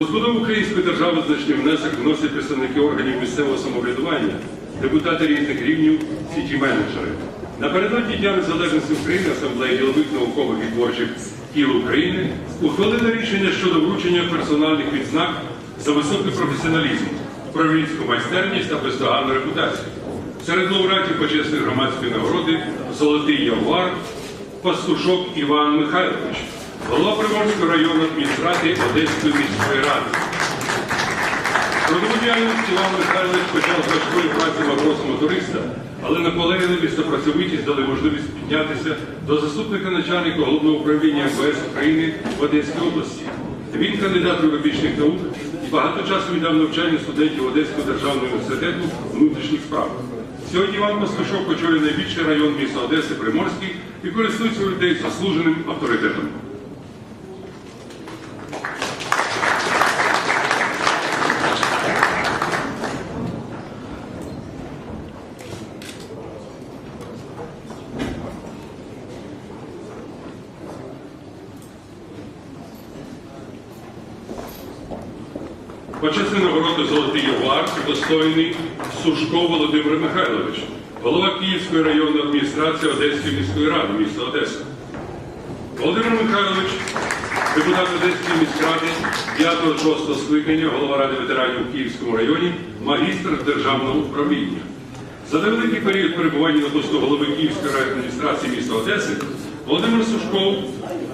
Розбудову української держави значний внесок вносять представники органів місцевого самоврядування, депутати різних рівнів, сіті менеджери. Напередодні Дня Незалежності України Асамблея ділових наукових і творчих кіл України ухвалила рішення щодо вручення персональних відзнак за високий професіоналізм, управлінську майстерність та бездоганну репутацію. Серед лауреатів почесної громадської нагороди Золотий Ягуар, Пастушок Іван Михайлович, голова Приморської районної адміністрації Одеської міської ради. Трудову діяльність Іван Михайлович почав з важкої праці матросом моториста, але наполегливість та працьовитість дали можливість піднятися до заступника начальника головного управління МВС України в Одеській області. Він кандидат юридичних наук і багато часу віддав навчанню студентів Одеського державного університету внутрішніх справ. Сьогодні Іван Пастушок очолює найбільший район міста Одеси Приморський і користується людей заслуженим авторитетом. Почесний нагороди Золотий Ягуар удостоєний Сушко Володимир Михайлович, голова Київської районної адміністрації Одеської міської ради міста Одеса. Володимир Михайлович, депутат Одеської міськради 5-6 скликання, голова Ради ветеранів у Київському районі, магістр державного управління. За невеликий період перебування на посту голови Київської райадміністрації міста Одеси Володимир Сушков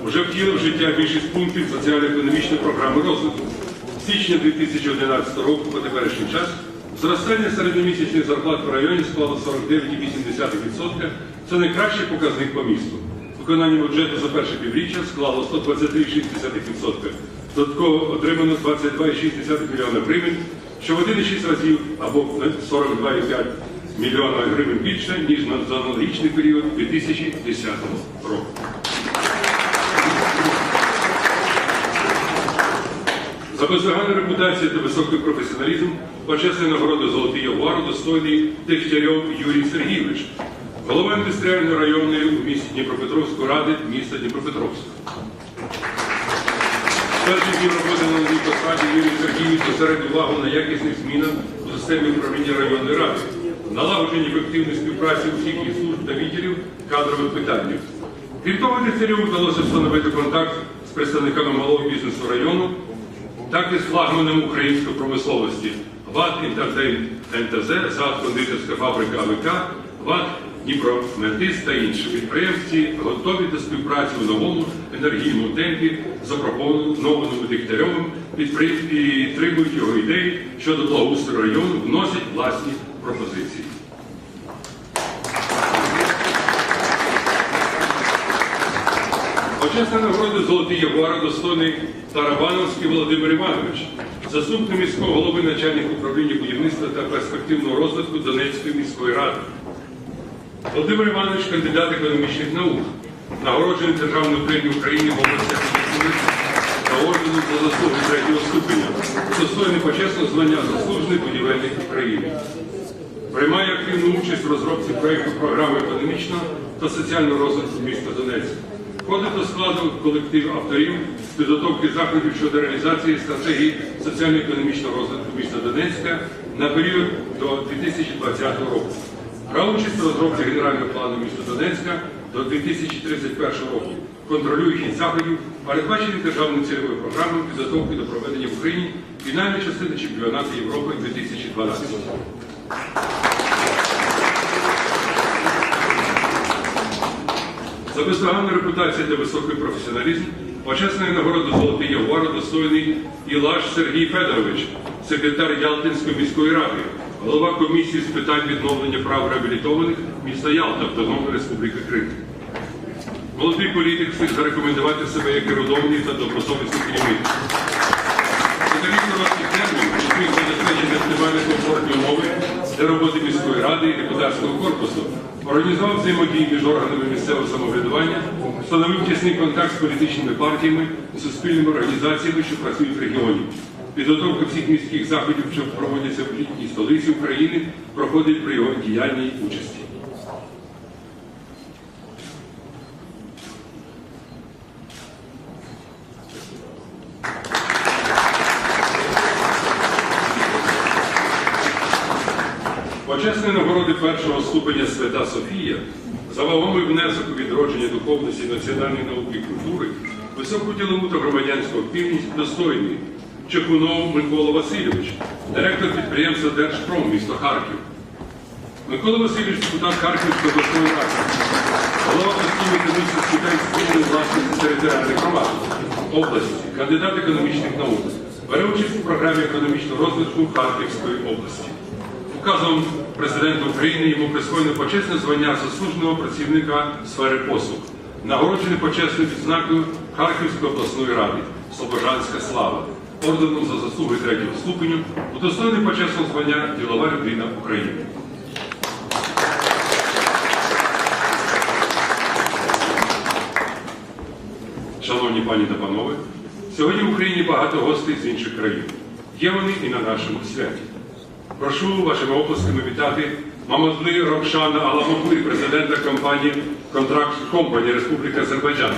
вже втілив життя більшість пунктів соціально-економічної програми розвитку. Січня 2011 року по теперішній час зростання середньомісячних зарплат в районі склало 49,8%. Це найкращий показник по місту. Виконання бюджету за перше півріччя склало 123,6%. Додатково отримано 22,6 мільйона гривень, що в 1,6 разів або 42,5 мільйона гривень більше, ніж на аналогічний період 2010 року. За бездоганну репутацію та високий професіоналізм почесної нагороди Золотий Ягуар удостоєний Дегтярьов Юрій Сергійович, голова індустріальної районної у місті Дніпропетровської ради міста Дніпропетровська. Перший дні роботи на новій посаді Юрій Сергійович зосередив увагу на якісних змінах у системі управління районної ради, налагодженні ефективної співпраці усіх її служб та відділів кадрових питаннях. Крім того, Дегтярьову вдалося встановити контакт з представниками малого бізнесу району, так і з флагманом української промисловості ВАТ «Інтертейн НТЗ», ЗАД «Кондитерська фабрика АВК», ВАТ «Дніпрометис» та інші підприємці готові до співпраці у новому енергійному темпі, запропонованому Дегтярьовим, підпри- підтримують його ідеї щодо благоустрою району, вносять власні пропозиції. Почесна нагорода Золотий Ягуар достойний Тарабановський Володимир Іванович, заступник міського голови начальник управління будівництва та перспективного розвитку Донецької міської ради. Володимир Іванович кандидат економічних наук, нагороджений Державною премією України в області та ордену за заслуги третього ступеня, достойний почесного звання заслужений будівельник України. Приймає активну участь в розробці проєкту програми економічного та соціального розвитку міста Донецька. Входить до складу колектив авторів підготовки заходів щодо реалізації стратегії соціально-економічного розвитку міста Донецька на період до 2020 року. Брав участь в розробці генерального плану міста Донецька до 2031 року. Контролює заходів, передбачені державною цільовою програмою підготовки до проведення в Україні фінальної частини чемпіонату Європи 2012. За бездоганну репутацію та високий професіоналізм почесної нагороди Золотий Ягуар достойний Ілаш Сергій Федорович, секретар Ялтинської міської ради, голова комісії з питань відновлення прав реабілітованих міста Ялта Автономної Республіки Крим. Молодий політик встиг зарекомендувати себе як ерудований та добросовісний керівник. Короткий термін успіх забезпечити оптимальні комфортні умови для роботи міської ради і депутатського корпусу, організував взаємодії між органами місцевого самоврядування, встановив тісний контакт з політичними партіями і суспільними організаціями, що працюють в регіоні. Підготовка всіх міських заходів, що проводяться в літній столиці України, проходить при його діяльній участі. Почесні нагороди першого ступеня Свята Софія за вагомий внесок у відродження духовності національної науки і культури, високу ділову та громадянську активність достойний Чекунов Микола Васильович, директор підприємства Держпром, місто Харків. Микола Васильович, депутат Харківської обласної ради, голова постійної комісії з питань спільної власності територіальних громад області, кандидат економічних наук, бере участь у програмі економічного розвитку Харківської області. Указом президента України йому присвоєно почесне звання заслуженого працівника сфери послуг, нагороджений почесною відзнакою Харківської обласної ради Слобожанська слава, орденом за заслуги третього ступеню, удостоєний почесного звання Ділова людина України. Шановні пані та панове, сьогодні в Україні багато гостей з інших країн. Є вони і на нашому святі. Прошу вашими оплесками вітати Мамадли Ровшана Аламогли, президента компанії Контракт Компані Республіка Азербайджан.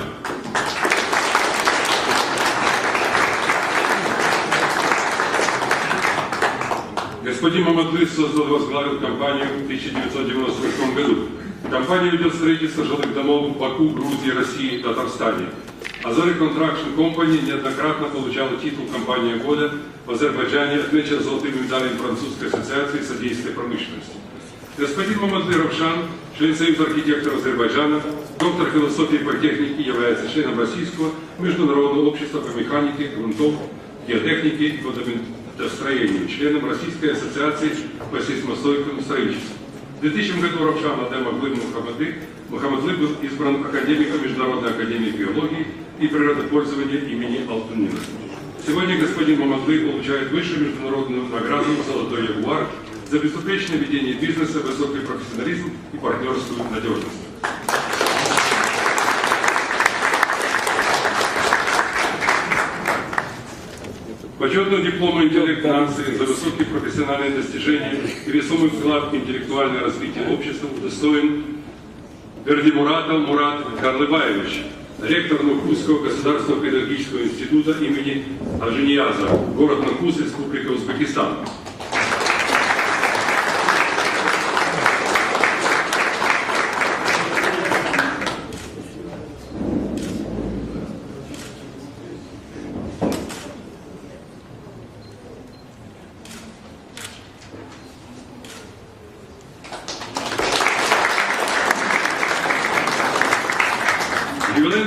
Господин Мамадли создал и возглавил компанию в 1998 году. Компания ведет строительство жилых домов в Баку, Грузии, России и Татарстане. Азори Construction Company неоднократно получала титул «Компания года» в Азербайджане, отмечен золотым медалем Французской ассоциации содействия промышленности. Господин Мамадли Равшан, член Союза архитекторов Азербайджана, доктор философии и политехники, является членом Российского международного общества по механике, грунтов, геотехнике и водостроению, членом Российской ассоциации по сейсмостойкому строительству. В 2000 году Равшан Адем Аглы Мухаммады Мухаммадлы был избран академиком Международной академии биологии и природопользования имени Алтунина. Сегодня господин Мамадлы получает высшую международную награду «Золотой ягуар» за безупречное ведение бизнеса, высокий профессионализм и партнерскую надежность. Почетного диплома «Интеллект нации» за высокие профессиональные достижения и весомый вклад в интеллектуальное развитие общества удостоен Бердимуратов Мурат Карлыбаевич, ректор Нукусского государственного педагогического института имени Ажинияза, город Нукус, Республика Узбекистан.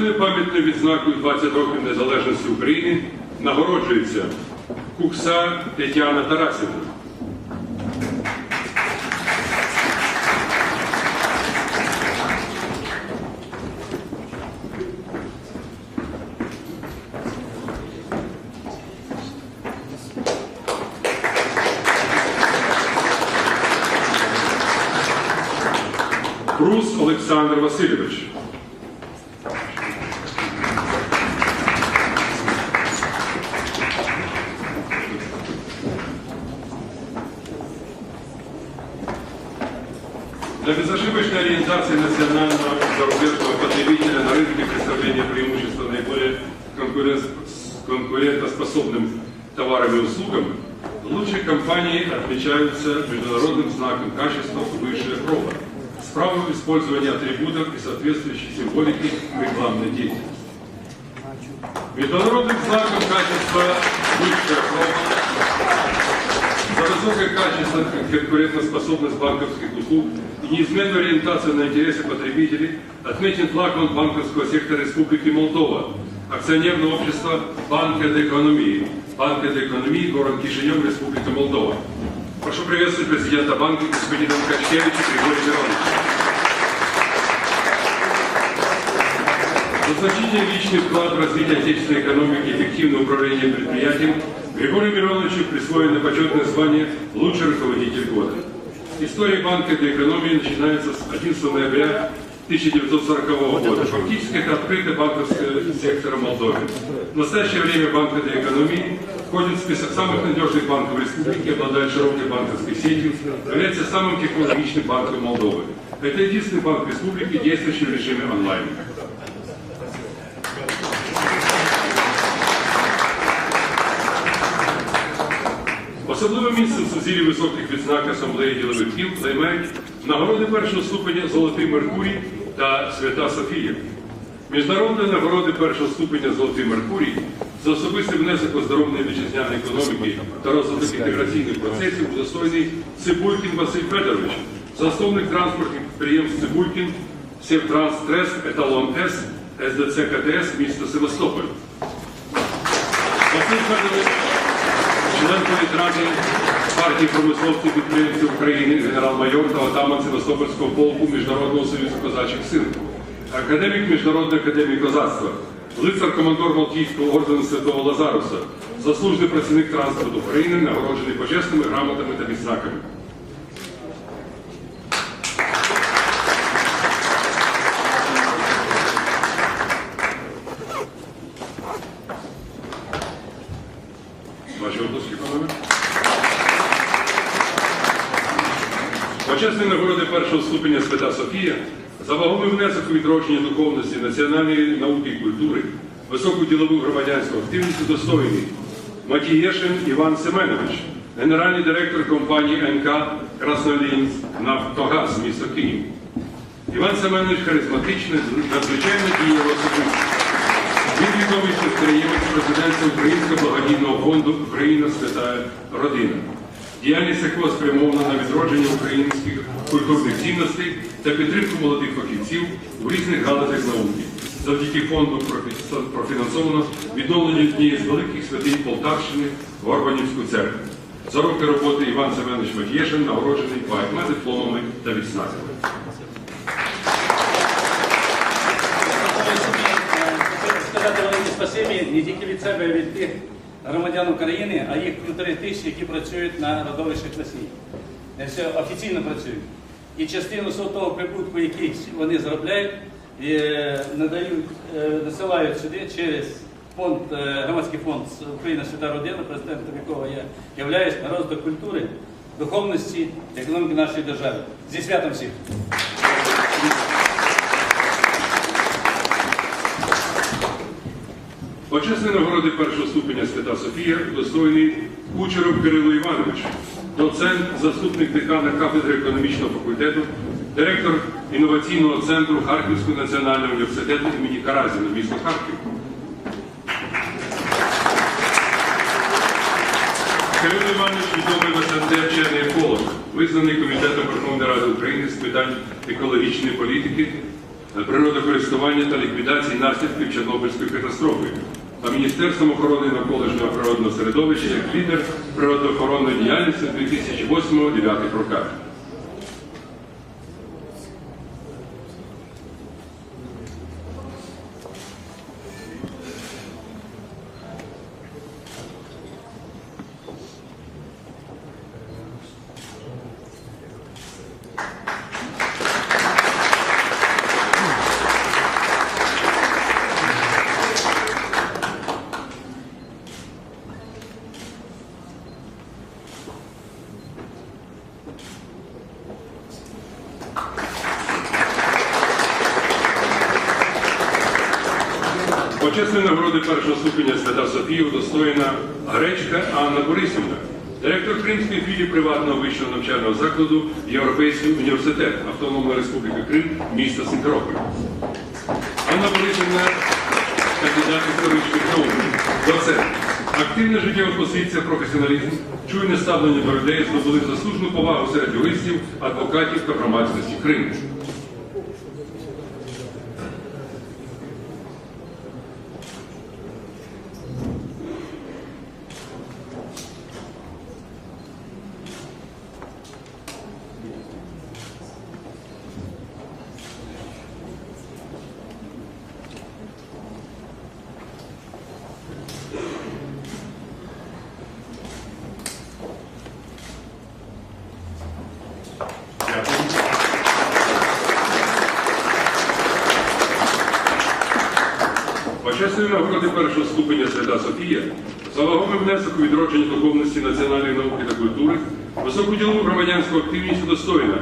Ювілейною пам'ятною відзнакою 20 років незалежності України нагороджується Кукса Тетяна Тарасівна. Прус Олександр Васильович. Конкурентоспособным товарам и услугам, лучшие компании отмечаются международным знаком качества «Высшая проба» с правом использования атрибутов и соответствующей символики рекламной деятельности. Международным знаком качества «Высшая проба» За высокое качество конкурентоспособность банковских услуг и неизменную ориентацию на интересы потребителей отметен флагман банковского сектора Республики Молдова, акционерное общество Банка де экономии, Банка де экономии, город Кишинев, Республика Молдова. Прошу приветствовать президента банка господина Качкевича Григория Мироновича. За значительный личный вклад в развитие отечественной экономики и эффективное управление предприятием Григорию Мироновичу присвоено почетное звание «Лучший руководитель года». История банка для экономии начинается с 11 ноября 1940 года. Фактически это открытый банковский сектор Молдовы. В настоящее время банк для экономии входит в список самых надежных банков республики, обладает широкой банковской сетью, является самым технологичным банком Молдовы. Это единственный банк республики, действующий в режиме онлайн. Особливе місце в сузір'ї високих відзнак асамблеї ділових кіл займають нагороди першого ступеня Золотий Меркурій та Свята Софія. Міжнародні нагороди першого ступеня Золотий Меркурій за особистий внесок оздоровлення вітчизняної економіки та розвиток інтеграційних процесів удостоєний Цибулькін Василь Федорович, засновник транспортних підприємств Цибулькін, Севтранс-Трест, Еталон С, СДЦ КТС, місто Севастополь. Василь Федорович, член політради партії промисловців підприємців України, генерал-майор та отаман Севастопольського полку Міжнародного союзу козачих сил, академік Міжнародної академії козацтва, лицар-командор Малтійського ордену Святого Лазаруса, заслужений працівник транспорту України, нагороджений почесними грамотами та відзнаками. Ваші обласки, панове. Почесні нагороди першого ступеня Свята Софія за вагомий внесок у відродження духовності, національної науки і культури, високу ділову громадянську активність удостоєний Матієшин Іван Семенович, генеральний директор компанії НК Краснолінськ Нафтогаз місто Київ. Іван Семенович харизматичний, надзвичайно дієва особистість. Він відомий підприємець президента Українського благодійного фонду Україна свята родина. Діяльність якого спрямована на відродження українських культурних цінностей та підтримку молодих фахівців у різних галузях науки. Завдяки фонду профінансовано відновлення однієї з великих святинь Полтавщини Горбанівську церкву. За роки роботи Іван Семенович Матєшин нагороджений багатьма дипломами та відзнаками. Хочу сказати велике спасибі не тільки від себе, а від тих громадян України, а їх півтори тисячі, які працюють на родовищах Росії. Е, Все офіційно працюють. І частину з того прибутку, який вони заробляють, е, надають, е, насилають сюди через фонд, громадський фонд Україна Свята Родина, президентом якого я являюсь, на розвиток культури, духовності, економіки нашої держави. Зі святом всіх! Почесні нагороди першого ступеня Свята Софія удостоєний Кучеров Кирило Іванович, доцент, заступник декана кафедри економічного факультету, директор інноваційного центру Харківського національного університету імені Каразіна, місто Харків. Кирило Іванович відомий в СНД вчений еколог, визнаний Комітетом Верховної Ради України з питань екологічної політики, природокористування та ліквідації наслідків Чорнобильської катастрофи, а Міністерством охорони навколишнього природного середовища як лідер природоохоронної діяльності 2008-2009 роках. Почесної нагороди першого ступеня Свята Софія удостоєна Гречка Анна Борисівна, директор Кримської приватного вищого навчального закладу Європейський університет Автономної Республіки Крим, місто Сімферополь. Анна Борисівна, кандидат історичних наук, доцент. Активна життєва позиція, професіоналізм, чуйне ставлення до людей здобули заслужену повагу серед юристів, адвокатів та громадськості Криму. Почесною нагороди першого ступеня Свята Софія за вагомий внесок у відродження духовності національної науки та культури, високу ділову громадянську активність удостоєна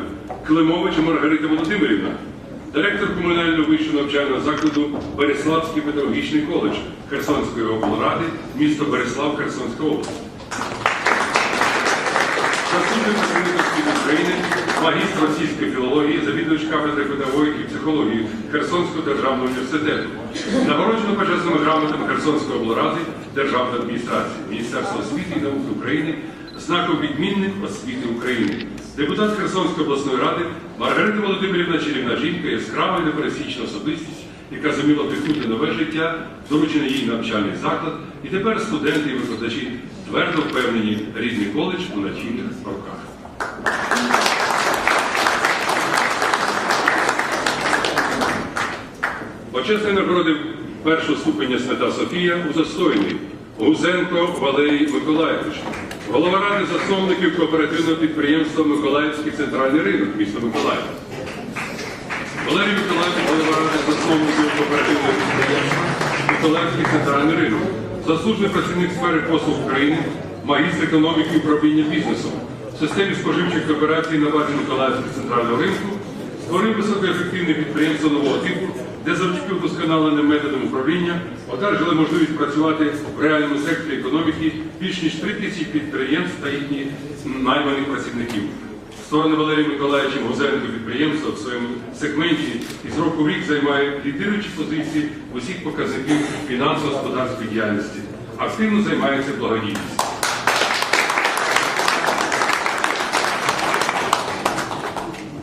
Климовича Маргарита Володимирівна, директор комунального вищого навчального закладу Береславський педагогічний коледж Херсонської облради, місто Береслав, Херсонська область. заслужений працівник освіти України, магістр російської філології, завідувач кафедри педагогіки і психології Херсонського державного університету. Нагороджено почесними грамотами Херсонської облради державної адміністрації, Міністерства освіти і науки України, знаком відмінник освіти України. Депутат Херсонської обласної ради Маргарита Володимирівна Чарівна жінка, яскрава і непересічна особистість, яка зуміла вдихнути нове життя, доручений їй навчальний заклад, і тепер студенти і викладачі твердо впевнені рідний коледж у надійних руках. Почесної нагороди першого ступеня Свята Софія удостоєний Гузенко Валерій Миколаївич, голова ради засновників кооперативного підприємства Миколаївський центральний ринок міста Миколаїв. Валерій Миколаївич, голова ради засновників кооперативного підприємства Миколаївський центральний ринок, заслужений працівник сфери послуг України, магістр економіки і управління бізнесом, в системі споживчих кооперацій на базі Миколаївського центрального ринку, створив високоефективне підприємство нового типу, де завдяки вдосконаленим методам управління одержали можливість працювати в реальному секторі економіки більш ніж 3 тисячі підприємств та їхніх найманих працівників. Сторони Валерія Миколаївичем Гузенко підприємства в своєму сегменті із року в рік займає лідируючі позиції в усіх показників фінансово-господарської діяльності. Активно займається благодійністю.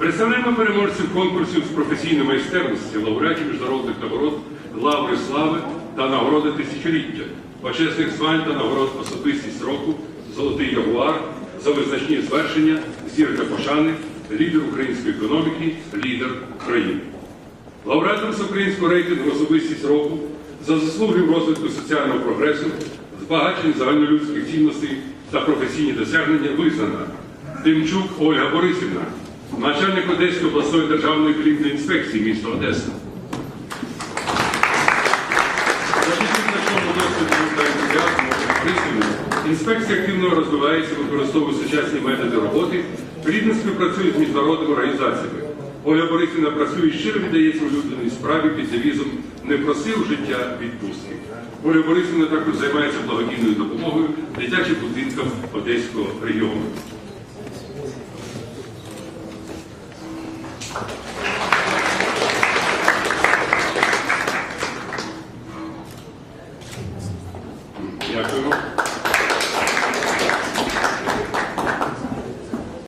Представляємо переможців конкурсів з професійної майстерності, лауреатів міжнародних нагород, лаври слави та нагороди тисячоліття, почесних звань та нагород особистість року, Золотий Ягуар, за визначні звершення, зірка пошани, лідер української економіки, лідер країни. Лауреатом всеукраїнського рейтингу особистість року за заслуги в розвитку соціального прогресу, збагачення загальнолюдських цінностей та професійні досягнення визнана Тимчук Ольга Борисівна, начальник Одеської обласної державної хлібної інспекції міста Одеса. Інспекція активно розвивається, використовує сучасні методи роботи, плідно співпрацює з міжнародними організаціями. Оля Борисівна працює щиро віддається улюбленій справі під девізом «Не просив життя відпустки». Оля Борисівна також займається благодійною допомогою дитячим будинкам Одеського регіону.